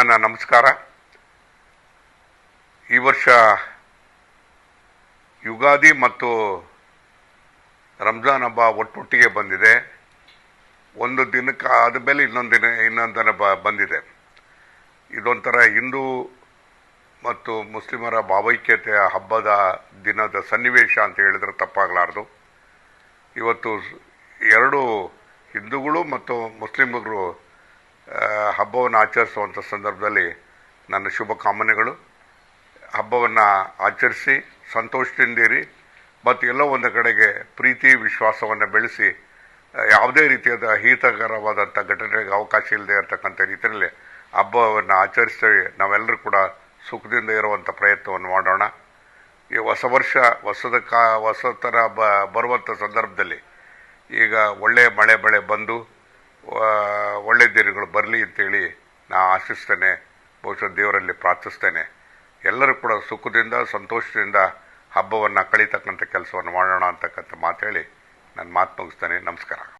ನನ್ನ ನಮಸ್ಕಾರ. ಈ ವರ್ಷ ಯುಗಾದಿ ಮತ್ತು ರಂಜಾನ್ ಹಬ್ಬ ಒಟ್ಟೊಟ್ಟಿಗೆ ಬಂದಿದೆ. ಒಂದು ದಿನಕ್ಕೆ ಆದಮೇಲೆ ಇನ್ನೊಂದು ದಿನ ಇನ್ನೊಂದು ದಿನ ಬ, ಬಂದಿದೆ. ಇದೊಂಥರ ಹಿಂದೂ ಮತ್ತು ಮುಸ್ಲಿಮರ ಭಾವೈಕ್ಯತೆಯ ಹಬ್ಬದ ದಿನದ ಸನ್ನಿವೇಶ ಅಂತ ಹೇಳಿದ್ರೆ ತಪ್ಪಾಗಲಾರ್ದು. ಇವತ್ತು ಎರಡು ಹಿಂದೂಗಳು ಮತ್ತು ಮುಸ್ಲಿಮರು ಹಬ್ಬವನ್ನು ಆಚರಿಸುವಂಥ ಸಂದರ್ಭದಲ್ಲಿ ನನ್ನ ಶುಭ ಕಾಮನೆಗಳು. ಹಬ್ಬವನ್ನು ಆಚರಿಸಿ ಸಂತೋಷದಿಂದಿರಿ ಮತ್ತು ಎಲ್ಲೋ ಒಂದು ಕಡೆಗೆ ಪ್ರೀತಿ, ವಿಶ್ವಾಸವನ್ನು ಬೆಳೆಸಿ ಯಾವುದೇ ರೀತಿಯಾದ ಹಿತಕರವಾದಂಥ ಘಟನೆಗೆ ಅವಕಾಶ ಇಲ್ಲದೆ ಇರತಕ್ಕಂಥ ರೀತಿಯಲ್ಲಿ ಹಬ್ಬವನ್ನು ಆಚರಿಸ್ತೇವೆ. ನಾವೆಲ್ಲರೂ ಕೂಡ ಸುಖದಿಂದ ಇರುವಂಥ ಪ್ರಯತ್ನವನ್ನು ಮಾಡೋಣ. ಈ ಹೊಸ ವರ್ಷ, ಹೊಸದ ಕಾ ಹೊಸತರ ಬ ಬರುವಂಥ ಸಂದರ್ಭದಲ್ಲಿ ಈಗ ಒಳ್ಳೆಯ ಮಳೆ ಬೆಳೆ ಬಂದು ದಿನಗಳು ಬರಲಿ ಅಂತೇಳಿ ನಾ ಆಶಿಸ್ತೇನೆ, ಬಹುಶಃ ದೇವರಲ್ಲಿ ಪ್ರಾರ್ಥಿಸ್ತೇನೆ. ಎಲ್ಲರೂ ಕೂಡ ಸುಖದಿಂದ, ಸಂತೋಷದಿಂದ ಹಬ್ಬವನ್ನು ಕಳೀತಕ್ಕಂಥ ಕೆಲಸವನ್ನು ಮಾಡೋಣ ಅಂತಕ್ಕಂಥ ಮಾತು ಹೇಳಿ ನಾನು ಮಾತು ಮುಗಿಸ್ತೇನೆ. ನಮಸ್ಕಾರ.